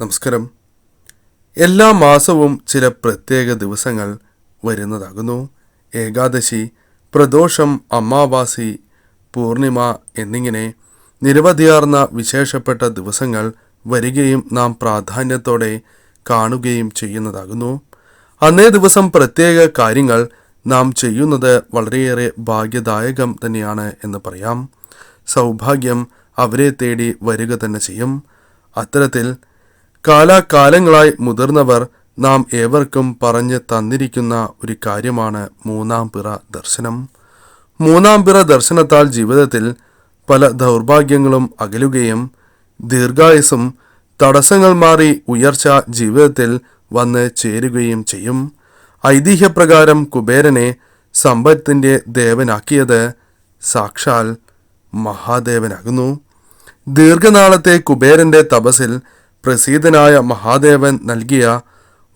നമസ്കാരം. എല്ലാ മാസവും ചില പ്രത്യേക ദിവസങ്ങൾ വരുന്നതാകുന്നു. ഏകാദശി പ്രദോഷം അമാവാസി പൂർണിമ എന്നിങ്ങനെ നിരവധിയാർന്ന വിശേഷപ്പെട്ട ദിവസങ്ങൾ വരികയും നാം പ്രാധാന്യത്തോടെ കാണുകയും ചെയ്യുന്നതാകുന്നു. അന്നേ ദിവസം പ്രത്യേക കാര്യങ്ങൾ നാം ചെയ്യുന്നത് വളരെയേറെ ഭാഗ്യദായകം തന്നെയാണ് എന്ന് പറയാം. സൗഭാഗ്യം അവരെ തേടി വരിക തന്നെ ചെയ്യും. അത്തരത്തിൽ കാലാകാലങ്ങളായി മുതിർന്നവർ നാം ഏവർക്കും പറഞ്ഞു തന്നിരിക്കുന്ന ഒരു കാര്യമാണ് മൂന്നാം പിറ ദർശനം. മൂന്നാം പിറ ദർശനത്താൽ ജീവിതത്തിൽ പല ദൗർഭാഗ്യങ്ങളും അകലുകയും ദീർഘായുസും തടസ്സങ്ങൾ മാറി ഉയർച്ച ജീവിതത്തിൽ വന്ന് ചേരുകയും ചെയ്യും. ഐതിഹ്യപ്രകാരം കുബേരനെ സമ്പത്തിന്റെ ദേവനാക്കിയത് സാക്ഷാൽ മഹാദേവനാകുന്നു. ദീർഘനാളത്തെ കുബേരന്റെ തപസിൽ പ്രസീതനായ മഹാദേവൻ നൽകിയ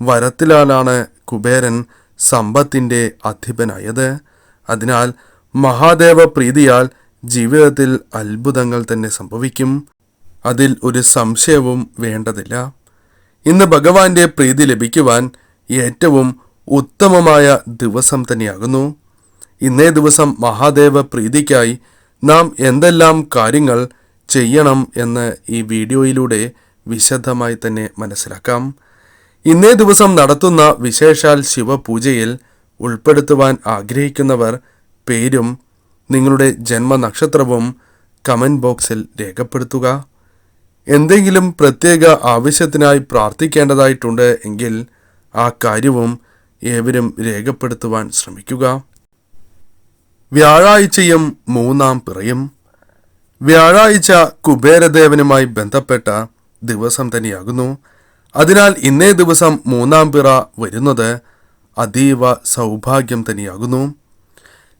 വരത്തിലാലാണ് കുബേരൻ സമ്പത്തിന്റെ അധിപനായത്. അതിനാൽ മഹാദേവ പ്രീതിയാൽ ജീവിതത്തിൽ അത്ഭുതങ്ങൾ തന്നെ സംഭവിക്കും. അതിൽ ഒരു സംശയവും വേണ്ടതില്ല. ഇന്ന് ഭഗവാന്റെ പ്രീതി ലഭിക്കുവാൻ ഏറ്റവും ഉത്തമമായ ദിവസം തന്നെയാകുന്നു. ഇന്നേ ദിവസം മഹാദേവ പ്രീതിക്കായി നാം എന്തെല്ലാം കാര്യങ്ങൾ ചെയ്യണം എന്ന് ഈ വീഡിയോയിലൂടെ വിശദമായി തന്നെ മനസ്സിലാക്കാം. ഇന്നേ ദിവസം നടത്തുന്ന വിശേഷാൽ ശിവപൂജയിൽ ഉൾപ്പെടുത്തുവാൻ ആഗ്രഹിക്കുന്നവർ പേരും നിങ്ങളുടെ ജന്മനക്ഷത്രവും കമന്റ് ബോക്സിൽ രേഖപ്പെടുത്തുക. എന്തെങ്കിലും പ്രത്യേക ആവശ്യത്തിനായി പ്രാർത്ഥിക്കേണ്ടതായിട്ടുണ്ട് എങ്കിൽ ആ കാര്യവും ഏവരും രേഖപ്പെടുത്തുവാൻ ശ്രമിക്കുക. വ്യാഴാഴ്ചയും മൂന്നാം പിറയും. വ്യാഴാഴ്ച കുബേരദേവനുമായി ബന്ധപ്പെട്ട ദിവസം തന്നെയാകുന്നു. അതിനാൽ ഇന്നേ ദിവസം മൂന്നാം പിറ വരുന്നത് അതീവ സൗഭാഗ്യം തന്നെയാകുന്നു.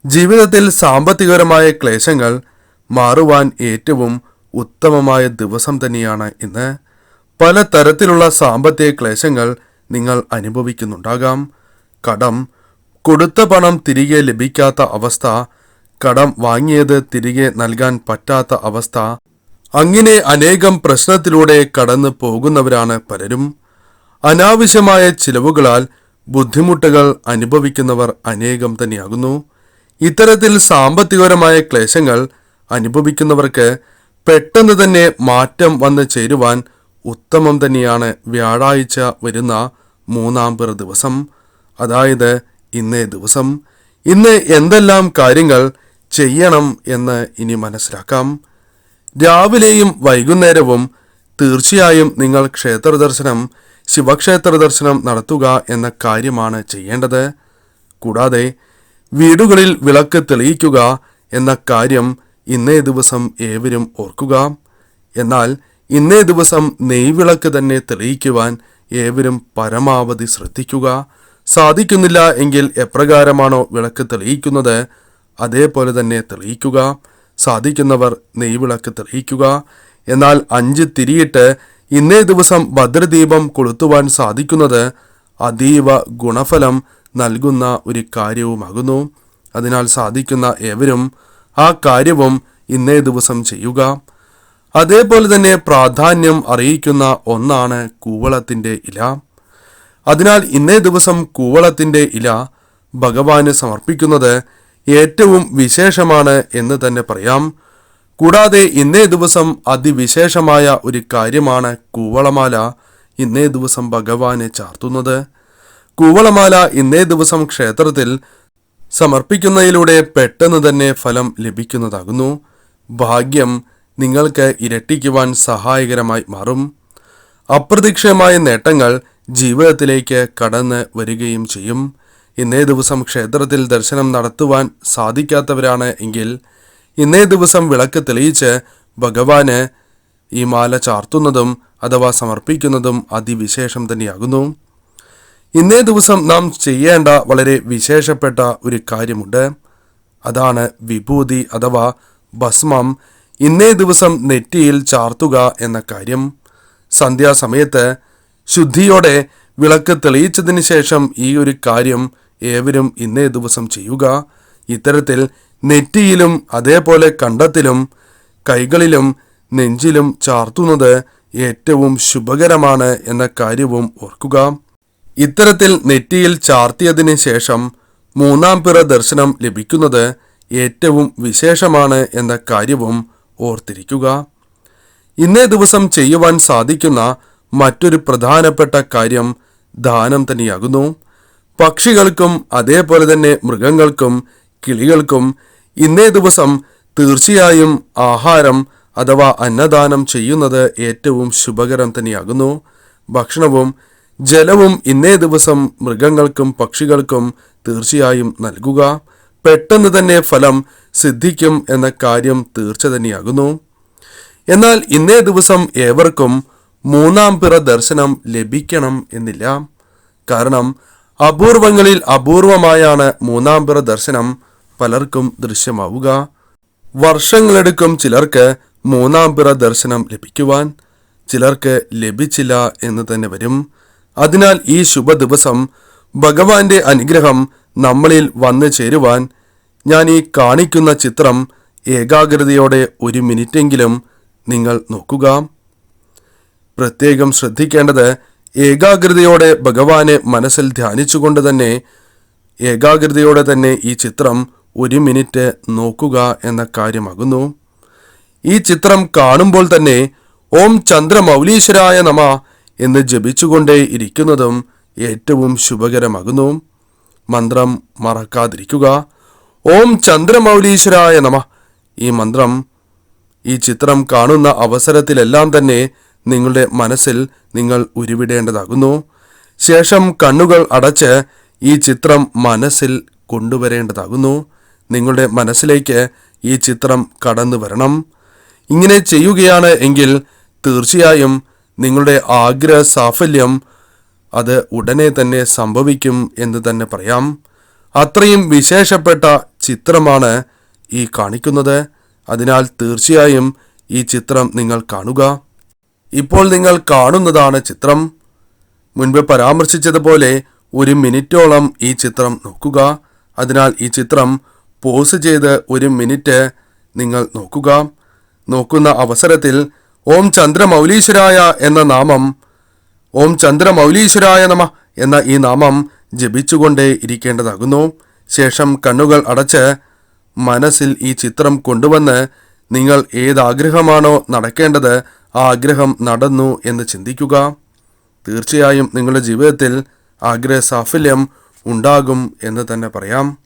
ജീവിതത്തിൽ സാമ്പത്തികപരമായ ക്ലേശങ്ങൾ മാറുവാൻ ഏറ്റവും ഉത്തമമായ ദിവസം തന്നെയാണ് ഇന്ന്. പല തരത്തിലുള്ള സാമ്പത്തിക ക്ലേശങ്ങൾ നിങ്ങൾ അനുഭവിക്കുന്നുണ്ടാകാം. കടം കൊടുത്ത പണം തിരികെ ലഭിക്കാത്ത അവസ്ഥ കടം വാങ്ങിയത് തിരികെ നൽകാൻ പറ്റാത്ത അവസ്ഥ അങ്ങനെ അനേകം പ്രശ്നത്തിലൂടെ കടന്നു പോകുന്നവരാണ് പലരും. അനാവശ്യമായ ചിലവുകളാൽ ബുദ്ധിമുട്ടുകൾ അനുഭവിക്കുന്നവർ അനേകം തന്നെയാകുന്നു. ഇത്തരത്തിൽ സാമ്പത്തികപരമായ ക്ലേശങ്ങൾ അനുഭവിക്കുന്നവർക്ക് പെട്ടെന്ന് തന്നെ മാറ്റം വന്ന് ചേരുവാൻ ഉത്തമം തന്നെയാണ് വ്യാഴാഴ്ച വരുന്ന മൂന്നാം പേർ ദിവസം. അതായത് ഇന്നേ ദിവസം. ഇന്ന് എന്തെല്ലാം കാര്യങ്ങൾ ചെയ്യണം എന്ന് ഇനി മനസ്സിലാക്കാം. രാവിലെയും വൈകുന്നേരവും തീർച്ചയായും നിങ്ങൾ ക്ഷേത്ര ദർശനം ശിവക്ഷേത്ര ദർശനം നടത്തുക എന്ന കാര്യമാണ് ചെയ്യേണ്ടത്. കൂടാതെ വീടുകളിൽ വിളക്ക് തെളിയിക്കുക എന്ന കാര്യം ഇന്നേ ദിവസം ഏവരും ഓർക്കുക. എന്നാൽ ഇന്നേ ദിവസം നെയ്വിളക്ക് തന്നെ തെളിയിക്കുവാൻ ഏവരും പരമാവധി ശ്രദ്ധിക്കുക. സാധിക്കുന്നില്ല എങ്കിൽ എപ്രകാരമാണോ വിളക്ക് തെളിയിക്കുന്നത് അതേപോലെ തന്നെ തെളിയിക്കുക. സാധിക്കുന്നവർ നെയ്വിളക്ക് തെളിയിക്കുക. എന്നാൽ അഞ്ച് തിരിയിട്ട് ഇന്നേ ദിവസം ഭദ്രദീപം കൊളുത്തുവാൻ സാധിക്കുന്നത് അതീവ ഗുണഫലം നൽകുന്ന ഒരു കാര്യവുമാകുന്നു. അതിനാൽ സാധിക്കുന്ന ഏവരും ആ കാര്യവും ഇന്നേ ദിവസം ചെയ്യുക. അതേപോലെ തന്നെ പ്രാധാന്യം അറിയിക്കുന്ന ഒന്നാണ് കൂവളത്തിന്റെ ഇല. അതിനാൽ ഇന്നേ ദിവസം കൂവളത്തിന്റെ ഇല ഭഗവാന് സമർപ്പിക്കുന്നത് ഏറ്റവും വിശേഷമാണ് എന്ന് തന്നെ പറയാം. കൂടാതെ ഇന്നേ ദിവസം അതിവിശേഷമായ ഒരു കാര്യമാണ് കൂവളമാല. ഇന്നേ ദിവസം ഭഗവാനെ ചാർത്തുന്നത്. കൂവളമാല ഇന്നേ ദിവസം ക്ഷേത്രത്തിൽ സമർപ്പിക്കുന്നതിലൂടെ പെട്ടെന്ന് തന്നെ ഫലം ലഭിക്കുന്നതാകുന്നു. ഭാഗ്യം നിങ്ങൾക്ക് ഇരട്ടിക്കുവാൻ സഹായകരമായി മാറും. അപ്രതീക്ഷിതമായ നേട്ടങ്ങൾ ജീവിതത്തിലേക്ക് കടന്ന് വരികയും ചെയ്യും. ഇന്നേ ദിവസം ക്ഷേത്രത്തിൽ ദർശനം നടത്തുവാൻ സാധിക്കാത്തവരാണ് എങ്കിൽ ഇന്നേ ദിവസം വിളക്ക് തെളിയിച്ച് ഭഗവാന് ഈ മാല ചാർത്തുന്നതും അഥവാ സമർപ്പിക്കുന്നതും അതിവിശേഷം തന്നെയാകുന്നു. ഇന്നേ ദിവസം നാം ചെയ്യേണ്ട വളരെ വിശേഷപ്പെട്ട ഒരു കാര്യമുണ്ട്. അതാണ് വിഭൂതി അഥവാ ഭസ്മം ഇന്നേ ദിവസം നെറ്റിയിൽ ചാർത്തുക എന്ന കാര്യം. സന്ധ്യാസമയത്ത് ശുദ്ധിയോടെ വിളക്ക് തെളിയിച്ചതിന് ശേഷം ഈ ഒരു കാര്യം ഏവരും ഇന്നേ ദിവസം ചെയ്യുക. ഇത്തരത്തിൽ നെറ്റിയിലും അതേപോലെ കണ്ടത്തിലും കൈകളിലും നെഞ്ചിലും ചാർത്തുന്നത് ഏറ്റവും ശുഭകരമാണ് എന്ന കാര്യവും ഓർക്കുക. ഇത്തരത്തിൽ നെറ്റിയിൽ ചാർത്തിയതിന് ശേഷം മൂന്നാം പിറ ദർശനം ലഭിക്കുന്നത് ഏറ്റവും വിശേഷമാണ് എന്ന കാര്യവും ഓർത്തിരിക്കുക. ഇന്നേ ദിവസം ചെയ്യുവാൻ സാധിക്കുന്ന മറ്റൊരു പ്രധാനപ്പെട്ട കാര്യം ദാനം തന്നെയാകുന്നു. പക്ഷികൾക്കും അതേപോലെ തന്നെ മൃഗങ്ങൾക്കും കിളികൾക്കും ഇന്നേ ദിവസം തീർച്ചയായും ആഹാരം അഥവാ അന്നദാനം ചെയ്യുന്നത് ഏറ്റവും ശുഭകരം തന്നെയാകുന്നു. ഭക്ഷണവും ജലവും ഇന്നേ ദിവസം മൃഗങ്ങൾക്കും പക്ഷികൾക്കും തീർച്ചയായും നൽകുക. പെട്ടെന്ന് തന്നെ ഫലം സിദ്ധിക്കും എന്ന കാര്യം തീർച്ച തന്നെയാകുന്നു. എന്നാൽ ഇന്നേ ദിവസം ഏവർക്കും മൂന്നാം പിറ ദർശനം ലഭിക്കണം എന്നില്ല. കാരണം അപൂർവങ്ങളിൽ അപൂർവമായാണ് മൂന്നാം പിറ ദർശനം. പലർക്കും ദൃശ്യമാവുക. വർഷങ്ങളെടുക്കും ചിലർക്ക് മൂന്നാം പിറ ദർശനം ലഭിക്കുവാൻ. ചിലർക്ക് ലഭിച്ചില്ല എന്ന് തന്നെ വരും. അതിനാൽ ഈ ശുഭ ദിവസം ഭഗവാന്റെ അനുഗ്രഹം നമ്മളിൽ വന്നു ചേരുവാൻ. ഞാൻ ഈ കാണിക്കുന്ന ചിത്രം ഏകാഗ്രതയോടെ ഒരു മിനിറ്റെങ്കിലും നിങ്ങൾ നോക്കുക. പ്രത്യേകം ശ്രദ്ധിക്കേണ്ടത് ഏകാഗ്രതയോടെ ഭഗവാനെ മനസ്സിൽ ധ്യാനിച്ചുകൊണ്ട് തന്നെ ഏകാഗ്രതയോടെ തന്നെ ഈ ചിത്രം ഒരു മിനിറ്റ് നോക്കുക എന്ന കാര്യമാകുന്നു. ഈ ചിത്രം കാണുമ്പോൾ തന്നെ ഓം ചന്ദ്രമൗലീശ്വരായ നമ എന്ന് ജപിച്ചുകൊണ്ടേ ഇരിക്കുന്നതും ഏറ്റവും ശുഭകരമാകുന്നു. മന്ത്രം മറക്കാതിരിക്കുക. ഓം ചന്ദ്രമൗലീശ്വരായ നമ ഈ മന്ത്രം ഈ ചിത്രം കാണുന്ന അവസരത്തിലെല്ലാം തന്നെ നിങ്ങളുടെ മനസ്സിൽ നിങ്ങൾ ഉരുവിടേണ്ടതാകുന്നു. ശേഷം കണ്ണുകൾ അടച്ച് ഈ ചിത്രം മനസ്സിൽ കൊണ്ടുവരേണ്ടതാകുന്നു. നിങ്ങളുടെ മനസ്സിലേക്ക് ഈ ചിത്രം കടന്നു വരണം. ഇങ്ങനെ ചെയ്യുകയാണ് എങ്കിൽ തീർച്ചയായും നിങ്ങളുടെ ആഗ്രഹ സാഫല്യം അത് ഉടനെ തന്നെ സംഭവിക്കും എന്ന് തന്നെ പറയാം. അത്രയും വിശേഷപ്പെട്ട ചിത്രമാണ് ഈ കാണിക്കുന്നത്. അതിനാൽ തീർച്ചയായും ഈ ചിത്രം നിങ്ങൾ കാണുക. ഇപ്പോൾ നിങ്ങൾ കാണുന്നതാണ് ചിത്രം. മുൻപ് പരാമർശിച്ചതുപോലെ ഒരു മിനിറ്റോളം ഈ ചിത്രം നോക്കുക. അതിനാൽ ഈ ചിത്രം പോസ് ചെയ്ത് ഒരു മിനിറ്റ് നിങ്ങൾ നോക്കുക. നോക്കുന്ന അവസരത്തിൽ ഓം ചന്ദ്രമൗലീശ്വരായ എന്ന നാമം ഓം ചന്ദ്രമൗലീശ്വരായ നമ എന്ന ഈ നാമം ജപിച്ചുകൊണ്ടേ ഇരിക്കേണ്ടതാകുന്നു. ശേഷം കണ്ണുകൾ അടച്ച് മനസ്സിൽ ഈ ചിത്രം കൊണ്ടുവന്ന് നിങ്ങൾ ഏതാഗ്രഹമാണോ നടക്കേണ്ടത് ആ ആഗ്രഹം നടന്നു എന്ന് ചിന്തിക്കുക. തീർച്ചയായും നിങ്ങളുടെ ജീവിതത്തിൽ ആഗ്രഹ സാഫല്യം ഉണ്ടാകും എന്ന് തന്നെ പറയാം.